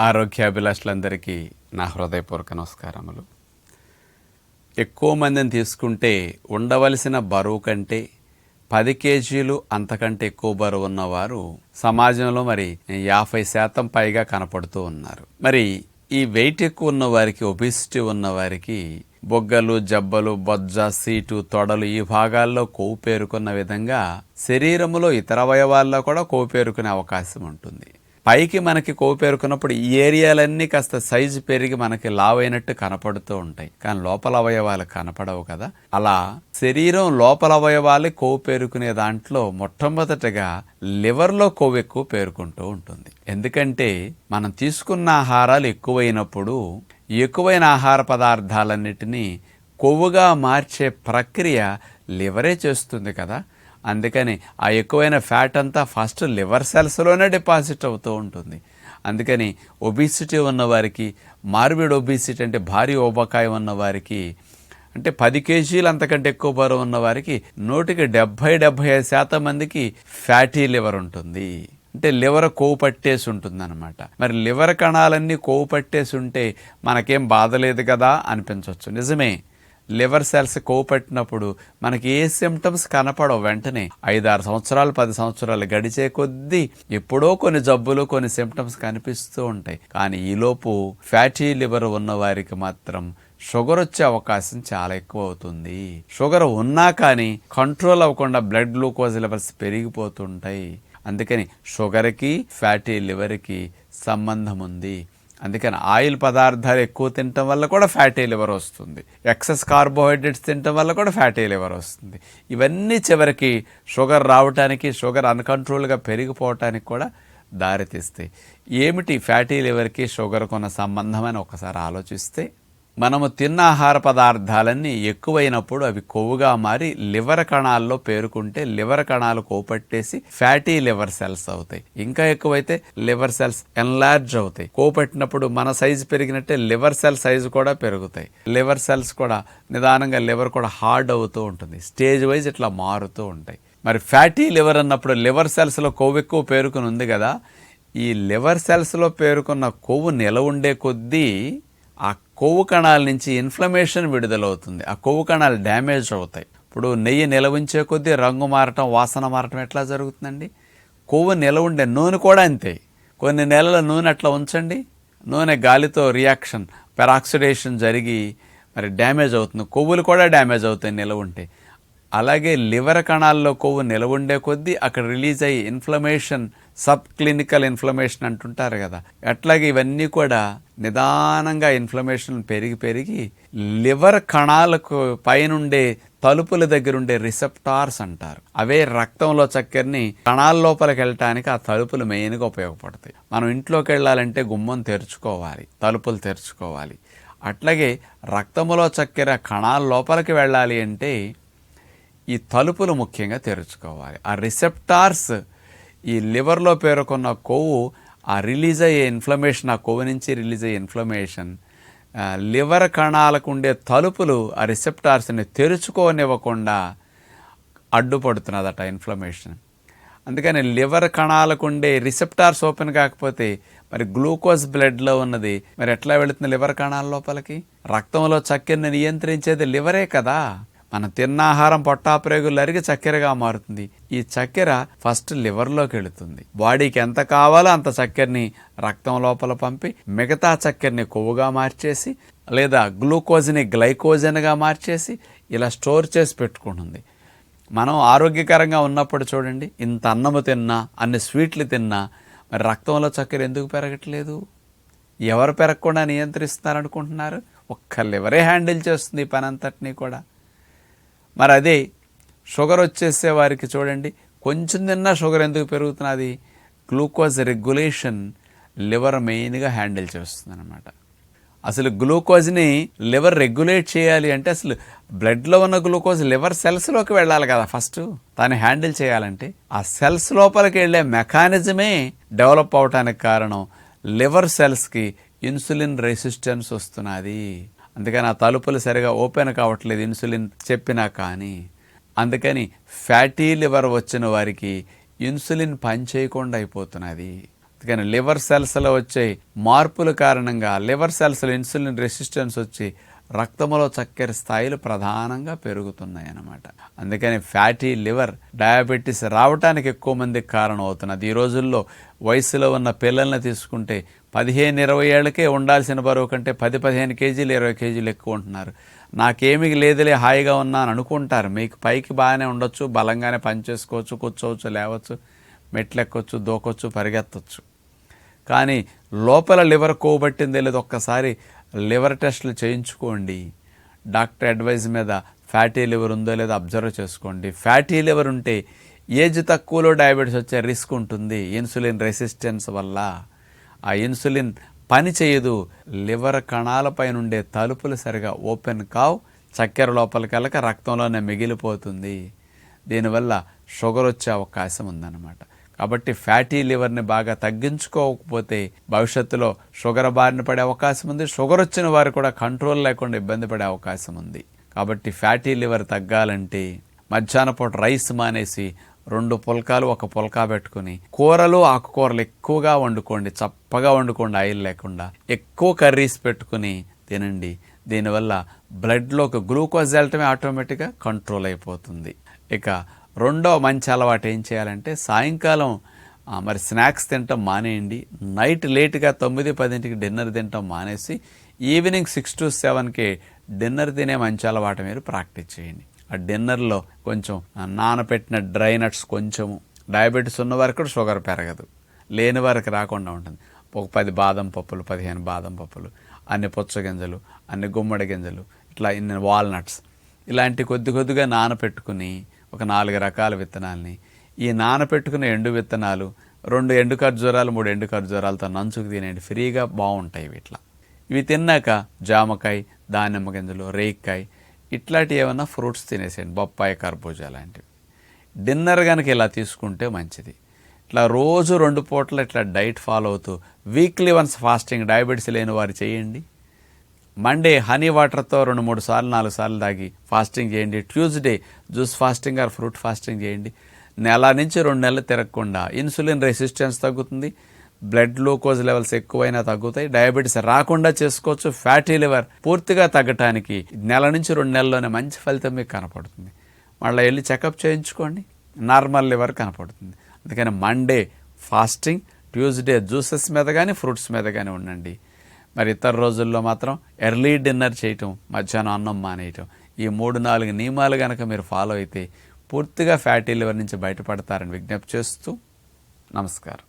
ఆరోగ్యాభిలాషులందరికీ నా హృదయపూర్వక నమస్కారములు. ఎక్కువ మందిని తీసుకుంటే ఉండవలసిన బరువు కంటే పది కేజీలు అంతకంటే ఎక్కువ బరువు ఉన్నవారు సమాజంలో మరి యాభై శాతం పైగా కనపడుతూ ఉన్నారు. మరి ఈ వెయిట్ ఎక్కువ ఉన్న వారికి ఒబిసిటీ ఉన్న వారికి బొగ్గలు జబ్బలు బొజ్జ సీటు తొడలు ఈ భాగాల్లో కొవ్వు పేరుకున్న విధంగా శరీరంలో ఇతర అవయవాల్లో కూడా కొవ్వు పేరుకునే అవకాశం ఉంటుంది. పైకి మనకి కొవ్వు పేరుకున్నప్పుడు ఈ ఏరియాలన్నీ కాస్త సైజు పెరిగి మనకి లావైనట్టు కనపడుతూ ఉంటాయి. కానీ లోపల అవయవాలు కనపడవు కదా. అలా శరీరం లోపల అవయవాలు కొవ్వు పేరుకునే దాంట్లో మొట్టమొదటగా లివర్లో కొవ్వు ఎక్కువ పేరుకుంటూ ఉంటుంది. ఎందుకంటే మనం తీసుకున్న ఆహారాలు ఎక్కువైనప్పుడు ఎక్కువైన ఆహార పదార్థాలన్నిటినీ కొవ్వుగా మార్చే ప్రక్రియ లివరే చేస్తుంది కదా. అందుకని ఆ ఎక్కువైన ఫ్యాట్ అంతా ఫస్ట్ లివర్ సెల్స్లోనే డిపాజిట్ అవుతూ ఉంటుంది. అందుకని ఒబిసిటీ ఉన్నవారికి మార్బిడ్ ఒబిసిటీ అంటే భారీ ఓబకాయం ఉన్నవారికి అంటే పది కేజీలు అంతకంటే ఎక్కువ బరువు ఉన్నవారికి నూటికి డెబ్భై డెబ్భై ఐదు శాతం మందికి ఫ్యాటీ లివర్ ఉంటుంది. అంటే లివర్ కొవ్వు పట్టేసి ఉంటుంది అనమాట మరి లివర్ కణాలన్నీ కొవ్వు పట్టేసి ఉంటే మనకేం బాధ లేదు కదా అనిపించవచ్చు నిజమే. లివర్ సెల్స్ కోపెట్టినప్పుడు మనకి ఏ సిమ్టమ్స్ కనపడవు వెంటనే. ఐదారు సంవత్సరాలు పది సంవత్సరాలు గడిచే కొద్దీ ఎప్పుడో కొన్ని జబ్బులు కొన్ని సిమ్టమ్స్ కనిపిస్తూ ఉంటాయి. కానీ ఈలోపు ఫ్యాటీ లివర్ ఉన్న వారికి మాత్రం షుగర్ వచ్చే అవకాశం చాలా ఎక్కువ అవుతుంది. షుగర్ ఉన్నా కానీ కంట్రోల్ అవ్వకుండా బ్లడ్ గ్లూకోజ్ లెవెల్స్ పెరిగిపోతుంటాయి. అందుకని షుగర్కి ఫ్యాటీ లివర్కి సంబంధం ఉంది. అందుకని ఆయిల్ పదార్థాలు ఎక్కువ తినటం వల్ల కూడా ఫ్యాటీ లివర్ వస్తుంది. ఎక్సెస్ కార్బోహైడ్రేట్స్ తినటం వల్ల కూడా ఫ్యాటీ లివర్ వస్తుంది. ఇవన్నీ చివరికి షుగర్ రావటానికి షుగర్ అన్కంట్రోల్గా పెరిగిపోవటానికి కూడా దారితీస్తాయి. ఏమిటి ఫ్యాటీ లివర్కి షుగర్కు ఉన్న సంబంధం అని ఒకసారి ఆలోచిస్తే మనము తిన్న ఆహార పదార్థాలన్నీ ఎక్కువైనప్పుడు అవి కొవ్వుగా మారి లివర్ కణాల్లో పేరుకుంటే లివర్ కణాలు కోపట్టేసి ఫ్యాటీ లివర్ సెల్స్ అవుతాయి. ఇంకా ఎక్కువైతే లివర్ సెల్స్ ఎన్లార్జ్ అవుతాయి. కోపట్టినప్పుడు మన సైజు పెరిగినట్టే లివర్ సెల్ సైజు కూడా పెరుగుతాయి. లివర్ సెల్స్ కూడా నిదానంగా లివర్ కూడా హార్డ్ అవుతూ ఉంటుంది. స్టేజ్ వైజ్ ఇట్లా మారుతూ ఉంటాయి. మరి ఫ్యాటీ లివర్ అన్నప్పుడు లివర్ సెల్స్లో కొవ్వు ఎక్కువ పేరుకుని ఉంది కదా. ఈ లివర్ సెల్స్లో పేరుకున్న కొవ్వు నిల ఉండే కొద్దీ ఆ కొవ్వు కణాల నుంచి ఇన్ఫ్లమేషన్ విడుదలవుతుంది. ఆ కొవ్వు కణాలు డ్యామేజ్ అవుతాయి. ఇప్పుడు నెయ్యి నిలవించే కొద్దీ రంగు మారటం వాసన మారటం ఎట్లా జరుగుతుందండి? కొవ్వు నిల ఉండే నూనె కూడా అంతే. కొన్ని నెలల నూనె అట్లా ఉంచండి. నూనె గాలితో రియాక్షన్ పెరాక్సిడేషన్ జరిగి మరి డ్యామేజ్ అవుతుంది. కొవ్వులు కూడా డ్యామేజ్ అవుతాయి నిలవ ఉంటే. అలాగే లివర్ కణాల్లో కొవ్వు నిలవ ఉండే కొద్దీ అక్కడ రిలీజ్ అయ్యి ఇన్ఫ్లమేషన్ సబ్ క్లినికల్ ఇన్ఫ్లమేషన్ అంటుంటారు కదా. అట్లాగే ఇవన్నీ కూడా నిదానంగా ఇన్ఫ్లమేషన్ పెరిగి పెరిగి లివర్ కణాలకు పైనుండే తలుపుల దగ్గర ఉండే రిసెప్టార్స్ అంటారు. అవే రక్తంలో చక్కెరని కణాల లోపలికి వెళ్ళటానికి ఆ తలుపులు మెయిన్గా ఉపయోగపడతాయి. మనం ఇంట్లోకి వెళ్ళాలంటే గుమ్మం తెరుచుకోవాలి తలుపులు తెరుచుకోవాలి. అట్లాగే రక్తములో చక్కెర కణాల లోపలికి వెళ్ళాలి అంటే ఈ తలుపులు ముఖ్యంగా తెరుచుకోవాలి. ఆ రిసెప్టార్స్ ఈ లివర్లో పేరుకున్న కొవ్వు ఆ రిలీజ్ అయ్యే ఇన్ఫ్లమేషన్ ఆ కొవ్వు నుంచి రిలీజ్ అయ్యే ఇన్ఫ్లమేషన్ లివర్ కణాలకు ఉండే తలుపులు ఆ రిసెప్టార్స్ని తెరుచుకోనివ్వకుండా అడ్డుపడుతున్నదట ఇన్ఫ్లమేషన్. అందుకని లివర్ కణాలకు ఉండే రిసెప్టార్స్ ఓపెన్ కాకపోతే మరి గ్లూకోజ్ బ్లడ్లో ఉన్నది. మరి ఎట్లా వెళుతుంది లివర్ కణాల లోపలికి? రక్తంలో చక్కెరని నియంత్రించేది లివరే కదా. మనం తిన్న ఆహారం పొట్టాప్రేగులు అరిగి చక్కెరగా మారుతుంది. ఈ చక్కెర ఫస్ట్ లివర్లోకి వెళుతుంది. బాడీకి ఎంత కావాలో అంత చక్కెరని రక్తం లోపల పంపి మిగతా చక్కెరని కొవ్వుగా మార్చేసి లేదా గ్లూకోజ్ని గ్లైకోజన్గా మార్చేసి ఇలా స్టోర్ చేసి పెట్టుకుంటుంది. మనం ఆరోగ్యకరంగా ఉన్నప్పుడు చూడండి ఇంత అన్నము తిన్నా అన్ని స్వీట్లు తిన్నా మరి రక్తంలో చక్కెర ఎందుకు పెరగట్లేదు? ఎవరు పెరగకుండా నియంత్రిస్తున్నారనుకుంటున్నారు ఒక్క లివరే హ్యాండిల్ చేస్తుంది పని అంతటినీ కూడా. మరి అదే షుగర్ వచ్చేసే వారికి చూడండి కొంచెం తిన్నా షుగర్ ఎందుకు పెరుగుతున్నది గ్లూకోజ్ రెగ్యులేషన్ లివర్ మెయిన్గా హ్యాండిల్ చేస్తుంది అనమాట అసలు గ్లూకోజ్ని లివర్ రెగ్యులేట్ చేయాలి అంటే అసలు బ్లడ్లో ఉన్న గ్లూకోజ్ లివర్ సెల్స్లోకి వెళ్ళాలి కదా ఫస్ట్. దాన్ని హ్యాండిల్ చేయాలంటే ఆ సెల్స్ లోపలికి వెళ్ళే మెకానిజమే డెవలప్ అవటానికి కారణం లివర్ సెల్స్కి ఇన్సులిన్ రెసిస్టెన్స్ వస్తున్నది. అందుకని ఆ తలుపులు సరిగా ఓపెన్ కావట్లేదు ఇన్సులిన్ చెప్పినా కానీ. అందుకని ఫ్యాటీ లివర్ వచ్చిన వారికి ఇన్సులిన్ పనిచేయకుండా అయిపోతున్నది. అందుకని లివర్ సెల్స్లో వచ్చే మార్పుల కారణంగా లివర్ సెల్స్లో ఇన్సులిన్ రెసిస్టెన్స్ వచ్చి రక్తంలో చక్కెర స్థాయిలు ప్రధానంగా పెరుగుతున్నాయి అన్నమాట అందుకని ఫ్యాటీ లివర్ డయాబెటీస్ రావటానికి ఎక్కువ మందికి కారణం అవుతున్నది ఈ రోజుల్లో వయసులో ఉన్న పిల్లల్ని తీసుకుంటే పదిహేను ఇరవై ఏళ్ళకే ఉండాల్సిన బరువు కంటే పది పదిహేను కేజీలు ఇరవై కేజీలు ఎక్కువ ఉంటున్నారు. నాకేమీ లేదులే హాయిగా ఉన్నాను అనుకుంటారు. మీకు పైకి బాగానే ఉండొచ్చు బలంగానే పనిచేసుకోవచ్చు కూర్చోవచ్చు లేవచ్చు మెట్లెక్కొచ్చు దూకొచ్చు పరిగెత్తచ్చు. కానీ లోపల లివర్ కోబట్టిందే లేదు. ఒక్కసారి లివర్ టెస్టులు చేయించుకోండి. డాక్టర్ అడ్వైజ్ మీద ఫ్యాటీ లివర్ ఉందో లేదో అబ్జర్వ్ చేసుకోండి. ఫ్యాటీ లివర్ ఉంటే ఏజ్ తక్కువలో డయాబెటీస్ వచ్చే రిస్క్ ఉంటుంది. ఇన్సులిన్ రెసిస్టెన్స్ వల్ల. ఆ ఇన్సులిన్ పని చేయదు. లివర్ కణాలపై ఉండే తలుపులు సరిగా ఓపెన్ కావు. చక్కెర లోపలికి వెళ్ళక రక్తంలోనే మిగిలిపోతుంది. దీనివల్ల షుగర్ వచ్చే అవకాశం ఉందన్నమాట. కాబట్టి ఫ్యాటీ లివర్ని బాగా తగ్గించుకోకపోతే భవిష్యత్తులో షుగర్ బారిన పడే అవకాశం ఉంది. షుగర్ వచ్చిన వారు కూడా కంట్రోల్ లేకుండా ఇబ్బంది పడే అవకాశం ఉంది. కాబట్టి ఫ్యాటీ లివర్ తగ్గాలంటే మధ్యాహ్న పూట రైస్ మానేసి రెండు పుల్కాలు ఒక పుల్కా పెట్టుకుని కూరలు ఆకుకూరలు ఎక్కువగా వండుకోండి. చప్పగా వండుకోండి. ఆయిల్ లేకుండా ఎక్కువ కర్రీస్ పెట్టుకుని తినండి. దీనివల్ల బ్లడ్లోకి గ్లూకోజ్ వెళ్ళటమే ఆటోమేటిక్గా కంట్రోల్ అయిపోతుంది. ఇక రెండో మంచి అలవాటు ఏం చేయాలంటే సాయంకాలం మరి స్నాక్స్ తినటం మానేయండి. నైట్ లేట్గా తొమ్మిది పదింటికి డిన్నర్ తినటం మానేసి ఈవినింగ్ సిక్స్ టు సెవెన్కి డిన్నర్ తినే మంచి అలవాటు మీరు ప్రాక్టీస్ చేయండి. ఆ డిన్నర్లో కొంచెం నానపెట్టిన డ్రై నట్స్ కొంచెము డయాబెటీస్ ఉన్న వారికి కూడా షుగర్ పెరగదు. లేని వారికి రాకుండా ఉంటుంది. ఒక పది బాదం పప్పులు పదిహేను బాదం పప్పులు అన్ని పుచ్చ గింజలు అన్ని గుమ్మడి గింజలు ఇట్లా ఇన్ని వాల్నట్స్ ఇలాంటి కొద్ది కొద్దిగా నానపెట్టుకుని ఒక నాలుగు రకాల విత్తనాల్ని. ఈ నానపెట్టుకున్న ఎండు విత్తనాలు రెండు ఎండు ఖర్జూరాలు మూడు ఎండు ఖర్జూరాలతో నంచుకు తినేయండి. ఫ్రీగా బాగుంటాయి ఇట్లా. ఇవి తిన్నాక జామకాయ దానిమ్మ గింజలు రేక్కాయ ఇట్లాంటివి ఏమైనా ఫ్రూట్స్ తినేసేయండి. బొప్పాయి కర్బూజా లాంటివి డిన్నర్ కనుక ఇలా తీసుకుంటే మంచిది. ఇట్లా రోజు రెండు పూటలు ఇట్లా డైట్ ఫాలో అవుతూ వీక్లీ వన్స్ ఫాస్టింగ్ డయాబెటీస్ లేని వారు చేయండి. మండే హనీ వాటర్తో రెండు మూడు సార్లు నాలుగు సార్లు తాగి ఫాస్టింగ్ చేయండి. Tuesday juice fasting or fruit fasting చేయండి. నెల నుంచి రెండు నెలలు తిరగకుండా ఇన్సులిన్ రెసిస్టెన్స్ తగ్గుతుంది. బ్లడ్ గ్లూకోజ్ లెవెల్స్ ఎక్కువైనా తగ్గుతాయి. డయాబెటీస్ రాకుండా చేసుకోవచ్చు. ఫ్యాటీ లివర్ పూర్తిగా తగ్గటానికి నెల నుంచి రెండు నెలల్లోనే మంచి ఫలితం మీకు కనపడుతుంది. మళ్ళీ వెళ్ళి చెకప్ చేయించుకోండి. నార్మల్ లివర్ కనపడుతుంది. అందుకని మండే ఫాస్టింగ్ ట్యూస్డే జ్యూసెస్ మీద కానీ ఫ్రూట్స్ మీద కానీ ఉండండి. మరి ఇతర రోజుల్లో మాత్రం ఎర్లీ డిన్నర్ చేయటం మధ్యాహ్నం అన్నం మానేయటం. ఈ మూడు నాలుగు నియమాలు కనుక మీరు ఫాలో అయితే పూర్తిగా ఫ్యాటీ లివర్ నుంచి బయటపడతారని విజ్ఞప్తి చేస్తూ నమస్కారం.